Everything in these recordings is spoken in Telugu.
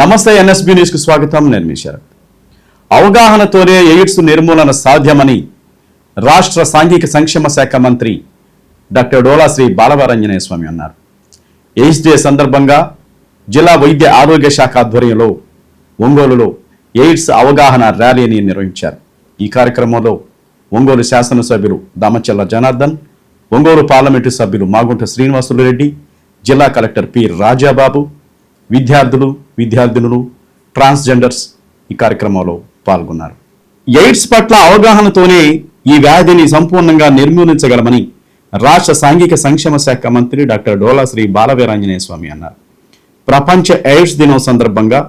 నమస్తే ఎన్ఎస్బి న్యూస్కు స్వాగతం. నేను మీ శరత్. అవగాహనతోనే ఎయిడ్స్ నిర్మూలన సాధ్యమని రాష్ట్ర సాంఘిక సంక్షేమ శాఖ మంత్రి డాక్టర్ డోలా శ్రీ బాలవరంజనేయ స్వామి అన్నారు. ఎయిడ్స్ డే సందర్భంగా జిల్లా వైద్య ఆరోగ్య శాఖ ఆధ్వర్యంలో ఒంగోలులో ఎయిడ్స్ అవగాహన ర్యాలీని నిర్వహించారు. ఈ కార్యక్రమంలో ఒంగోలు శాసనసభ్యులు దామచల్ల జనార్దన్ ఒంగోలు పార్లమెంటు సభ్యులు మాగుంట శ్రీనివాసులు రెడ్డి జిల్లా కలెక్టర్ పి రాజాబాబు విద్యార్థులు విద్యార్థినులు ట్రాన్స్జెండర్స్ ఈ కార్యక్రమంలో పాల్గొన్నారు. ఎయిడ్స్ పట్ల అవగాహనతోనే ఈ వ్యాధిని సంపూర్ణంగా నిర్మూలించగలమని రాష్ట్ర సాంఘిక సంక్షేమ శాఖ మంత్రి డాక్టర్ డోలా శ్రీ బాలవీరాంజనేయ స్వామి అన్నారు. ప్రపంచ ఎయిడ్స్ దినం సందర్భంగా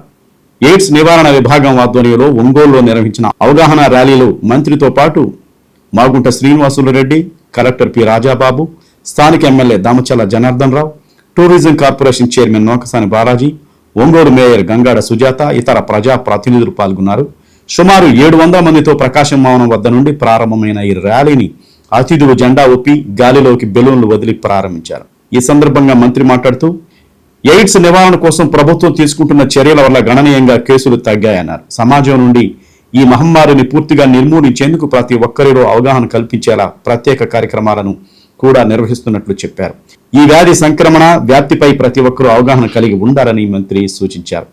ఎయిడ్స్ నివారణ విభాగం ఆధ్వర్యంలో ఒంగోలులో నిర్వహించిన అవగాహన ర్యాలీలో మంత్రితో పాటు మాగుంట శ్రీనివాసులు రెడ్డి కలెక్టర్ పి రాజాబాబు స్థానిక MLA Damachalla Janardhan Rao tourism corporation chairman Nookasani Balaji Ongole mayor Gangada Sujatha ఇతర ప్రజా ప్రతినిధులు పాల్గొన్నారు. సుమారు ఏడు వందల మందితో ప్రకాశం భవనం వద్ద నుండి ప్రారంభమైన ఈ ర్యాలీని అతిథులు జెండా ఒప్పి గాలిలోకి బెలూన్లు వదిలి ప్రారంభించారు. ఈ సందర్భంగా మంత్రి మాట్లాడుతూ ఎయిడ్స్ నివారణ కోసం ప్రభుత్వం తీసుకుంటున్న చర్యల వల్ల గణనీయంగా కేసులు తగ్గాయన్నారు. సమాజం నుండి ఈ మహమ్మారిని పూర్తిగా నిర్మూలించేందుకు ప్రతి ఒక్కరిలో అవగాహన కల్పించేలా ప్రత్యేక కార్యక్రమాలను కూడా నిర్వహిస్తున్నట్లు చెప్పారు. ఈ వ్యాధి సంక్రమణ వ్యాప్తిపై ప్రతి ఒక్కరూ అవగాహన కలిగి ఉండాలని మంత్రి సూచించారు.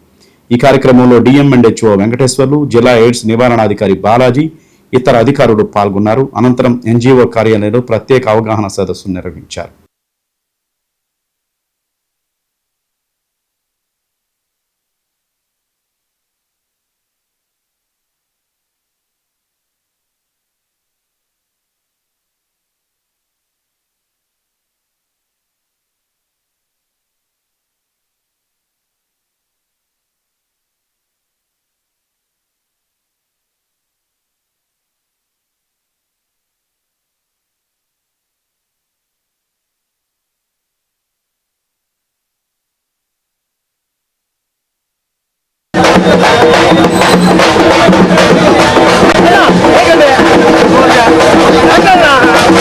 ఈ కార్యక్రమంలో డిఎంఎండ్హెచ్ఓ వెంకటేశ్వర్లు జిల్లా ఎయిడ్స్ నివారణాధికారి బాలాజీ ఇతర అధికారులు పాల్గొన్నారు. అనంతరం ఎన్జీఓ కార్యాలయంలో ప్రత్యేక అవగాహన సదస్సు నిర్వహించారు.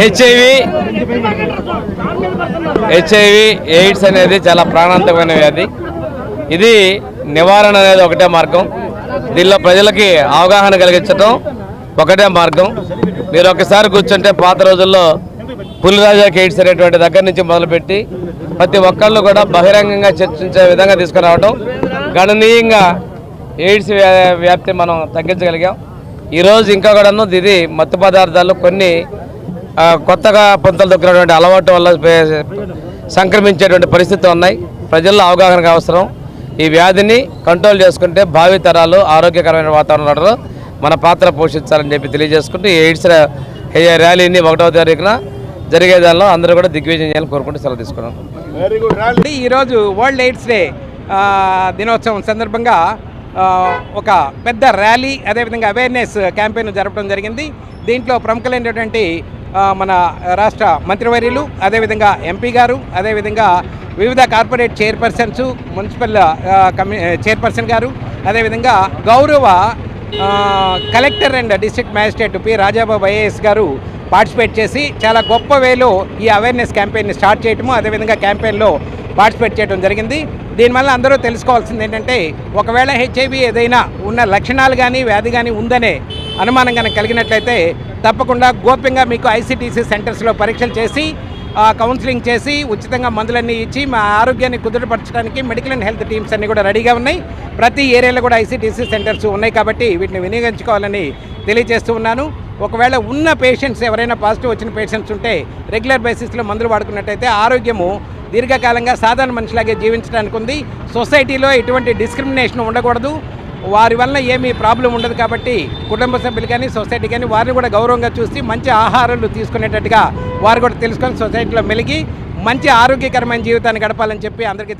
హెచ్ఐవి హెచ్ఐవి ఎయిడ్స్ అనేది చాలా ప్రాణాంతకమైన వ్యాధి. ఇది నివారణ అనేది ఒకటే మార్గం. దీనిలో ప్రజలకి అవగాహన కలిగించడం ఒకటే మార్గం. మీరు ఒకసారి కూర్చుంటే పాత రోజుల్లో పులిరాజా ఎయిడ్స్ అనేటువంటి దగ్గర నుంచి మొదలుపెట్టి ప్రతి ఒక్కళ్ళు కూడా బహిరంగంగా చర్చించే విధంగా తీసుకురావడం గణనీయంగా ఎయిడ్స్ వ్యా- వ్యాప్తి మనం తగ్గించగలిగాం. ఈరోజు ఇంకా కూడాను ఇది మత్తు పదార్థాలు కొన్ని కొత్తగా పొంతలు దొక్కినటువంటి అలవాటు వల్ల సంక్రమించేటువంటి పరిస్థితులు ఉన్నాయి. ప్రజల్లో అవగాహన అవసరం. ఈ వ్యాధిని కంట్రోల్ చేసుకుంటే భావి తరాలు ఆరోగ్యకరమైన వాతావరణంలో మన పాత్ర పోషించాలని చెప్పి తెలియజేసుకుంటూ ఈ ఎయిడ్స్ ర్యాలీని ఒకటవ తారీఖున జరిగే దానిలో అందరూ కూడా దిగ్విజయం చేయాలని కోరుకుంటూ సెలవు తీసుకున్నాం ఈరోజు వరల్డ్ ఎయిడ్స్ డే ఆ, దినోత్సవం సందర్భంగా ఒక పెద్ద ర్యాలీ అదేవిధంగా అవేర్నెస్ క్యాంపెయిన్ జరపడం జరిగింది. దీంట్లో ప్రముఖులైనటువంటి మన రాష్ట్ర మంత్రివర్యులు అదేవిధంగా ఎంపీ గారు అదేవిధంగా వివిధ కార్పొరేట్ చైర్పర్సన్స్ మున్సిపల్ కమి చైర్పర్సన్ గారు అదేవిధంగా గౌరవ collector and district magistrate P Rajababu IAS గారు పార్టిసిపేట్ చేసి చాలా గొప్ప వేలో ఈ అవేర్నెస్ క్యాంపెయిన్ని స్టార్ట్ చేయటము అదేవిధంగా క్యాంపెయిన్లో పార్టిసిపేట్ చేయడం జరిగింది. దీనివల్ల అందరూ తెలుసుకోవాల్సింది ఏంటంటే ఒకవేళ హెచ్ఐవి ఏదైనా ఉన్న లక్షణాలు కానీ వ్యాధి కానీ ఉందనే అనుమానం కనుక కలిగినట్లయితే తప్పకుండా గోప్యంగా మీకు ఐసిటీసీ సెంటర్స్లో పరీక్షలు చేసి కౌన్సిలింగ్ చేసి ఉచితంగా మందులన్నీ ఇచ్చి మా ఆరోగ్యాన్ని కుదుటపరచడానికి మెడికల్ అండ్ హెల్త్ టీమ్స్ అన్నీ కూడా రెడీగా ఉన్నాయి. ప్రతి ఏరియాలో కూడా ఐసీటీసీ సెంటర్స్ ఉన్నాయి కాబట్టి వీటిని వినియోగించుకోవాలని తెలియజేస్తూ ఉన్నాను. ఒకవేళ ఉన్న పేషెంట్స్ ఎవరైనా పాజిటివ్ వచ్చిన పేషెంట్స్ ఉంటే రెగ్యులర్ బేసిస్లో మందులు వాడుకున్నట్టయితే ఆరోగ్యము దీర్ఘకాలంగా సాధారణ మనిషిలాగే జీవించడానికి ఉంది. సొసైటీలో ఎటువంటి డిస్క్రిమినేషన్ ఉండకూడదు. వారి వల్ల ఏమీ ప్రాబ్లం ఉండదు కాబట్టి కుటుంబ సభ్యులు కానీ సొసైటీ కానీ వారిని కూడా గౌరవంగా చూసి మంచి ఆహారాలు తీసుకునేటట్టుగా వారు కూడా తెలుసుకొని సొసైటీలో మెలిగి మంచి ఆరోగ్యకరమైన జీవితాన్ని గడపాలని చెప్పి అందరికీ